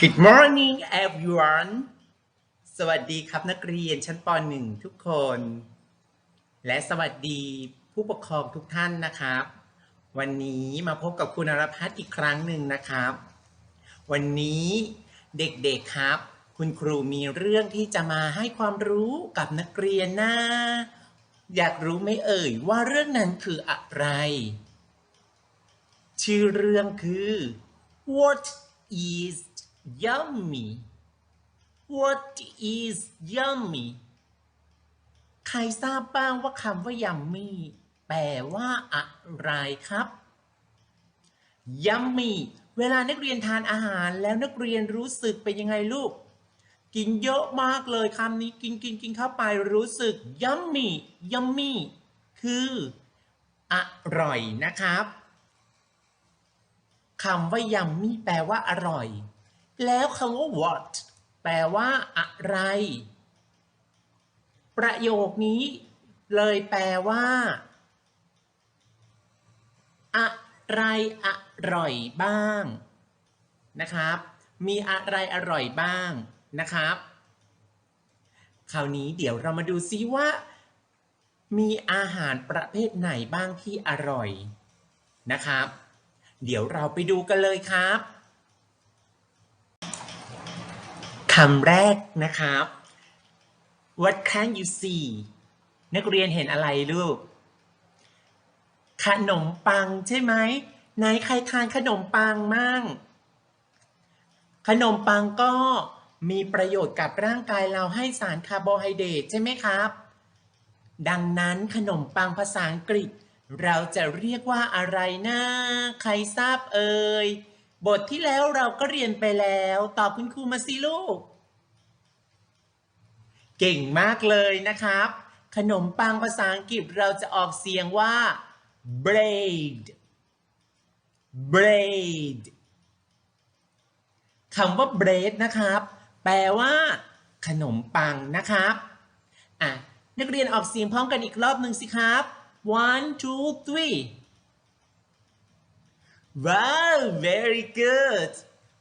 Good morning everyone สวัสดีครับนักเรียนชั้นป .1 ทุกคน และสวัสดีผู้ปกครองทุกท่านนะครับ วันนี้มาพบกับคุณอรพัฒน์อีกครั้งหนึ่งนะครับ วันนี้เด็กๆครับ คุณครูมีเรื่องที่จะมาให้ความรู้กับนักเรียนนะ อยากรู้ไหมเอ่ยว่าเรื่องนั้นคืออะไร ชื่อเรื่องคือ What is yummy What is yummy ใครทราบบ้างว่าคำว่า yummy แปลว่าอะไรครับ yummy เวลานักเรียนทานอาหารแล้วนักเรียนรู้สึกเป็นยังไงลูก กินเยอะมากเลยคำนี้กินกินกินเข้าไปรู้สึก yummy yummy คืออร่อยนะครับคำว่า yummy แปลว่าอร่อย แล้วคำว่า what แปลว่าอะไร ประโยคนี้เลยแปลว่า อะไรอร่อยบ้าง นะครับ มีอะไรอร่อยบ้างนะครับ คราวนี้เดี๋ยวเรามาดูซิว่า มีอาหารประเภทไหนบ้างที่อร่อยนะครับ เดี๋ยวเราไปดูกันเลยครับ คำแรกนะครับ What can you see นักเรียนเห็นอะไรลูก ขนมปังใช่ไหมไหนใครทานขนมปังมั่ง ขนมปังก็มีประโยชน์กับร่างกายเราให้สารคาร์โบไฮเดรตใช่ไหมครับ ดังนั้นขนมปังภาษาอังกฤษ เราจะเรียกว่าอะไรนะ ใครทราบเอ่ย บทที่แล้วเราก็เรียนไปแล้ว ตอบคุณครูมาสิลูก เก่งมากเลยนะครับ ขนมปังภาษาอังกฤษเราจะออกเสียงว่า braid braid คำว่า braid นะครับ แปลว่า ขนมปังนะครับอะนักเรียนออกเสียงพร้อมกันอีกรอบหนึ่งสิครับ one two three wow very good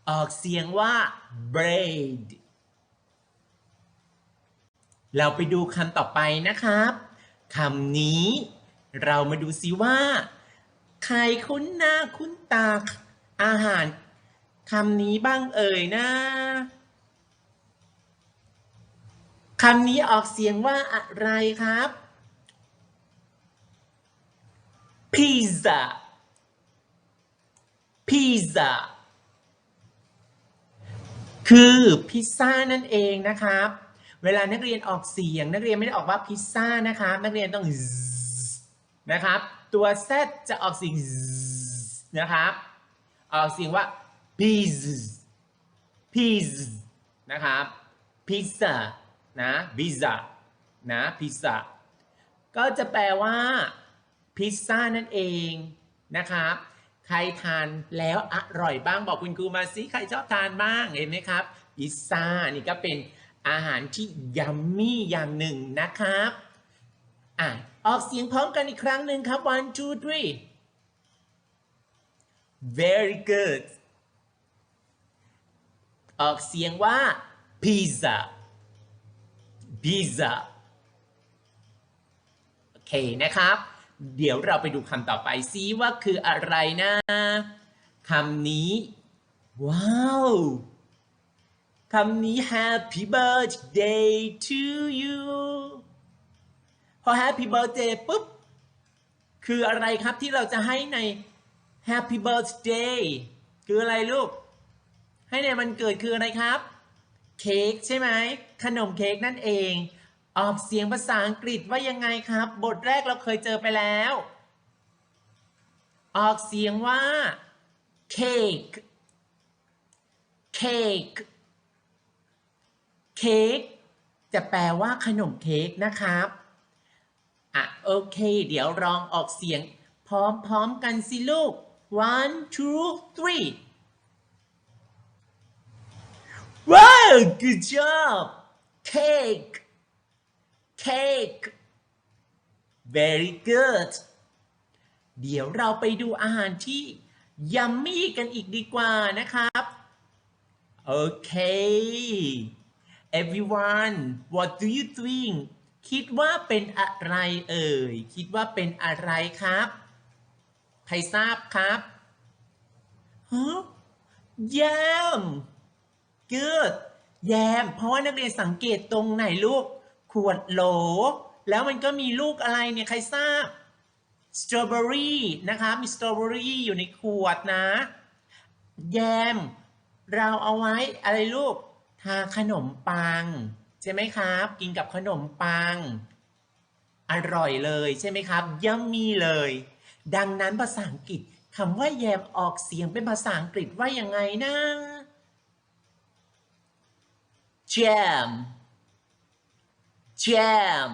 ออกเสียงว่า braid เราไปดูคำต่อไปนะครับ คำนี้ เรามาดูซิว่า ใครคุ้นหน้าคุ้นตา อาหารคำนี้บ้างเอ่ยนะคำนี้ออกเสียงว่าอะไรครับพิ พิซซ่าคือพิซซ่านั่นเองนะครับ เวลานักเรียนออกเสียง นักเรียนไม่ได้ออกว่าพิซซ่านะครับนักเรียนต้องนะครับ ตัว z จะออกเสียงนะครับ ออกเสียงว่า pizza pizza นะครับพิซซ่านะพิซซ่านะพิซซ่าก็จะแปลว่าพิซซ่านั่นเองนะครับ ใครทานแล้วอร่อยบ้างบอกคุณครูมาสิใครชอบทานบ้างเห็นไหมครับพิซซ่านี่ก็เป็นอาหารที่ยัมมี่อย่างหนึ่งนะครับอะออกเสียงพร้อมกันอีกครั้งหนึ่งครับ one two three very good ออกเสียงว่า pizza pizza โอเคนะครับ เดี๋ยวเราไปดูคำต่อไปซิว่าคืออะไรนะคำนี้ ว้าวคำนี้ Happy birthday to you พอ Happy birthday ปุ๊บ คืออะไรครับที่เราจะให้ใน Happy birthday คืออะไรลูก ให้ในวันเกิดคืออะไรครับ เค้กใช่ไหม ขนมเค้กนั่นเอง ออกเสียงภาษาอังกฤษว่ายังไงครับ บทแรกเราเคยเจอไปแล้ว ออกเสียงว่าเค้กเค้กเค้กจะแปลว่าขนมเค้กนะครับอะโอเค เดี๋ยวลองออกเสียง พร้อมๆกันสิลูก one two three Wow, good job. Cake. Cake. Very good. เดี๋ยวเราไปดูอาหารที่ยัมมี่กันอีกดีกว่านะครับ Okay everyone what do you think คิดว่าเป็นอะไรเอ่ย คิดว่าเป็นอะไรครับ ใครทราบครับฮะแยม good แยม เพราะว่านักเรียนสังเกตตรงไหนลูก ขวดโหล แล้วมันก็มีลูกอะไรเนี่ย ใครทราบสตรอเบอรี่นะคะ มีสตรอเบอรี่อยู่ในขวดนะ แยม เราเอาไว้อะไรลูก ทาขนมปัง ใช่ไหมครับ กินกับขนมปัง อร่อยเลยใช่ไหมครับย่ำมีเลย ดังนั้นภาษาอังกฤษคำว่าแยมออกเสียงเป็นภาษาอังกฤษว่ายังไงนะ jam jam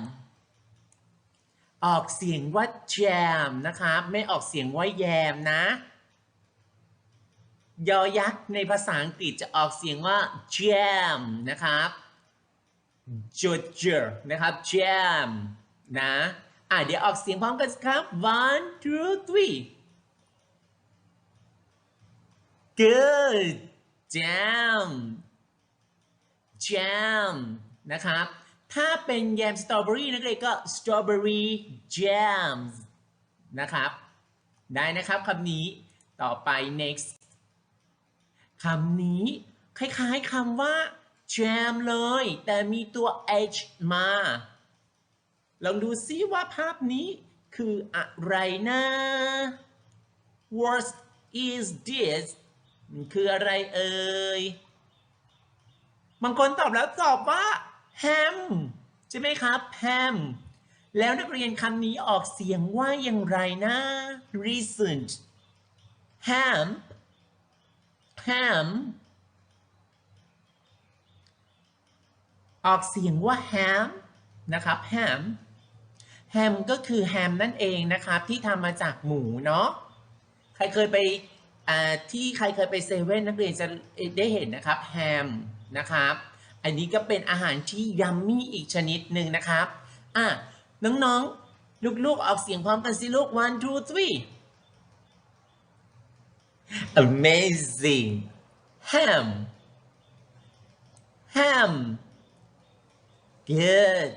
ออกเสียงว่า jam นะครับไม่ออกเสียงว่าแยมนะยอยักษ์ในภาษาอังกฤษจะออกเสียงว่า jam นะครับ Georgia นะครับ jam นะ อะเดี๋ยวออกเสียงพร้อมกันครับ one two three good jam jam นะครับ ถ้าเป็นแยมสตรอเบอรี่นักเรียนก็ strawberry jam นะครับ ได้นะครับคำนี้ต่อไป next คำนี้คล้ายๆคำว่า jam เลย แต่มีตัว h มา ลองดูซิว่าภาพนี้คืออะไรนะ What is this มันคืออะไรเอ่ยบางคนตอบแล้วตอบว่า ham ใช่ไหมครับ ham แล้วนักเรียนคำนี้ออกเสียงว่าอย่างไรนะ recent ham ham ออกเสียงว่า ham นะครับ ham ham ก็คือ ham นั่นเองนะครับที่ทำมาจากหมูเนาะใครเคยไปที่ใครเคยไปเซเว่นนักเรียนจะได้เห็นนะครับ ham นะครับ อันนี้ก็เป็นอาหารที่ยัมมี่อีกชนิดหนึ่งนะครับ อะ น้องๆ ลูกๆ ออกเสียงพร้อมกันสิลูก one two three amazing ham ham good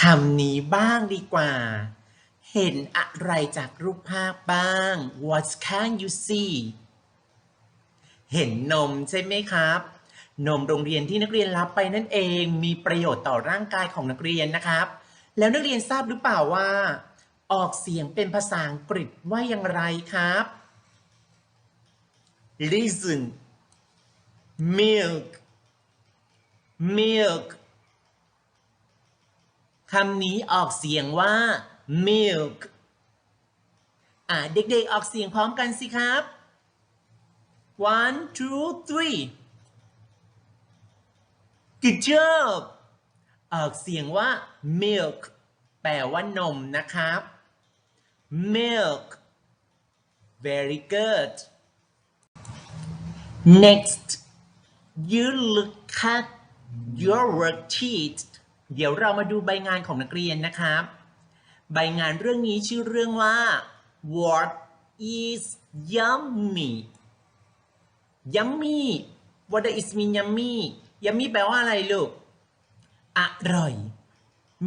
คำนี้บ้างดีกว่า เห็นอะไรจากรูปภาพบ้าง What can you see เห็นนมใช่ไหมครับ นมโรงเรียนที่นักเรียนรับไปนั่นเองมีประโยชน์ต่อร่างกายของนักเรียนนะครับ แล้วนักเรียนทราบหรือเปล่าว่า ออกเสียงเป็นภาษาอังกฤษว่าอย่างไรครับ listen milk milk คำนี้ออกเสียงว่า milk อ่าเด็กๆออกเสียงพร้อมกันสิครับ one two three good job ออกเสียงว่า milk แปลว่านมนะครับ milk very good next you look at your worksheet เดี๋ยวเรามาดูใบงานของนักเรียนนะครับ ใบงานเรื่องนี้ชื่อเรื่องว่า What is yummy yummy What does it mean yummy yummy แปลว่าอะไรลูก อร่อย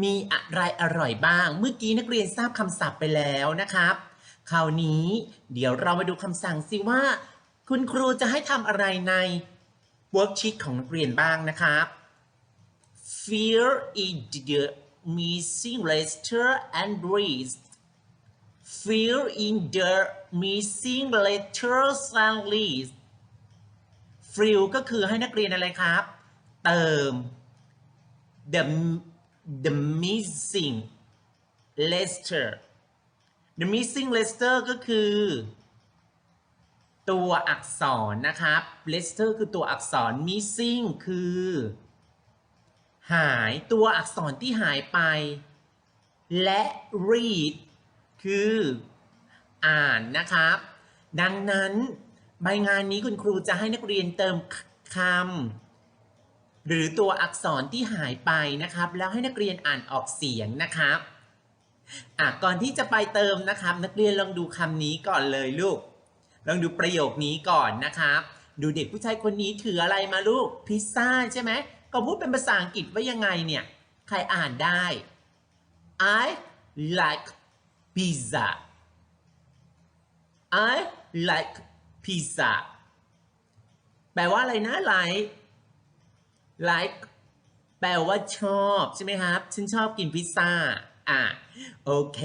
มีอะไรอร่อยบ้าง เมื่อกี้นักเรียนทราบคำศัพท์ไปแล้วนะครับ คราวนี้เดี๋ยวเรามาดูคำสั่งสิว่า คุณครูจะให้ทำอะไรใน worksheet ของนักเรียนบ้างนะครับ Fear in the missing letter and breathe. Fill in the missing letters and list. Fill ก็คือให้นักเรียนอะไรครับ เติม the the missing letter the missing letter ก็คือ ตัวอักษรนะครับ letter คือตัวอักษร missing คือ หายตัวอักษรที่หายไป และ read คือ อ่านนะครับ ดังนั้น ใบงานนี้คุณครูจะให้นักเรียนเติมคำหรือตัวอักษรที่หายไปนะครับ แล้วให้นักเรียนอ่านออกเสียงนะครับอะก่อนที่จะไปเติมนะครับ นักเรียนลองดูคำนี้ก่อนเลยลูก ลองดูประโยคนี้ก่อนนะครับ ดูเด็กผู้ชายคนนี้ถืออะไรมาลูกพิซซ่าใช่ไหมก็พูดเป็นภาษาอังกฤษว่ายังไงเนี่ย ใครอ่านได้ I like pizza I like pizza แปลว่าอะไรนะ like like แปลว่าชอบใช่ไหมครับ ฉันชอบกินพิซซ่า อะ โอเค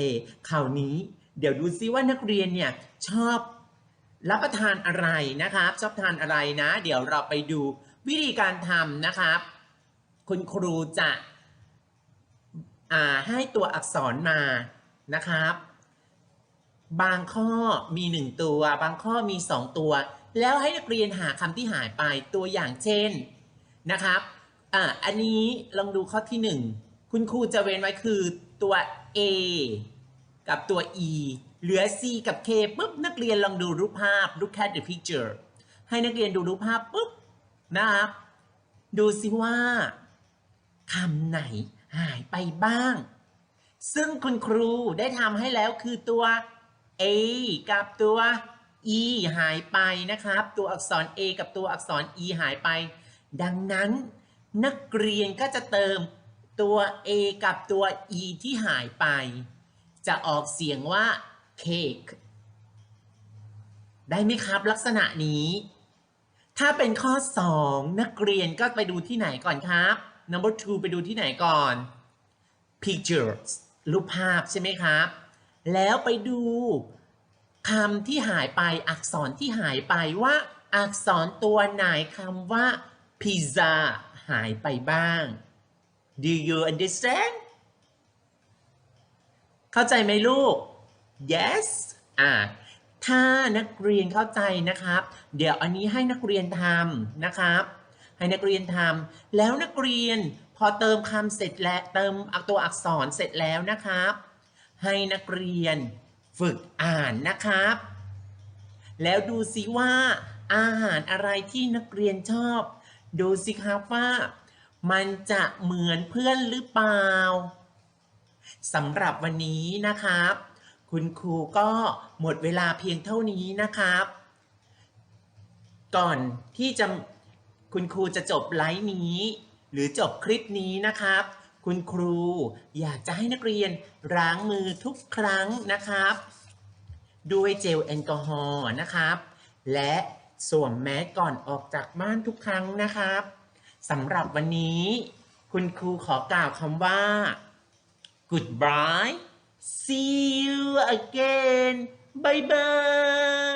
คราวนี้เดี๋ยวดูซิว่านักเรียนเนี่ยชอบรับประทานอะไรนะครับ ชอบทานอะไรนะ เดี๋ยวเราไปดูวิธีการทำนะครับ คุณครูจะอ่าให้ตัวอักษรมานะครับ บางข้อมีหนึ่งตัว บางข้อมีสองตัว แล้วให้นักเรียนหาคำที่หายไปตัวอย่างเช่นนะครับอ่าอันนี้ลองดูข้อที่หนึ่งคุณครูจะเว้นไว้คือตัว A กับตัว E เหลือ C กับ K ปุ๊บนักเรียนลองดูรูปภาพ look at the picture ให้นักเรียนดูรูปภาพปุ๊บนะครับดูสิว่าคำไหนหายไปบ้าง ซึ่งคุณครูได้ทำให้แล้วคือตัว A กับตัว E หายไปนะครับ ตัวอักษร A กับตัวอักษร E หายไป ดังนั้นนักเรียนก็จะเติมตัว A กับตัว E ที่หายไป จะออกเสียงว่า cake ได้ไหมครับลักษณะนี้ ถ้าเป็นข้อ 2 นักเรียนก็ไปดูที่ไหนก่อนครับ number two ไปดูที่ไหนก่อน pictures รูปภาพใช่ไหมครับ แล้วไปดูคำที่หายไปอักษรที่หายไปว่าอักษรตัวไหนคำว่า pizza หายไปบ้าง do you understand เข้าใจไหมลูก yes อ่าถ้านักเรียนเข้าใจนะครับ เดี๋ยวอันนี้ให้นักเรียนทำนะครับ ให้นักเรียนทำแล้วนักเรียนพอเติมคำเสร็จแล้วเติมตัวอักษรเสร็จแล้วนะครับ ให้นักเรียนฝึกอ่านนะครับ แล้วดูสิว่าอาหารอะไรที่นักเรียนชอบ ดูสิครับว่า มันจะเหมือนเพื่อนหรือเปล่าสำหรับวันนี้นะครับ คุณครูก็หมดเวลาเพียงเท่านี้นะครับ ก่อนที่จะคุณครูจะจบไลฟ์นี้ หรือจบคลิปนี้นะครับ คุณครูอยากจะให้นักเรียนล้างมือทุกครั้งนะครับ ด้วยเจลแอลกอฮอล์นะครับ และสวมแมสก่อนออกจากบ้านทุกครั้งนะครับสำหรับวันนี้ คุณครูขอกล่าวคำว่า goodbye see you again bye bye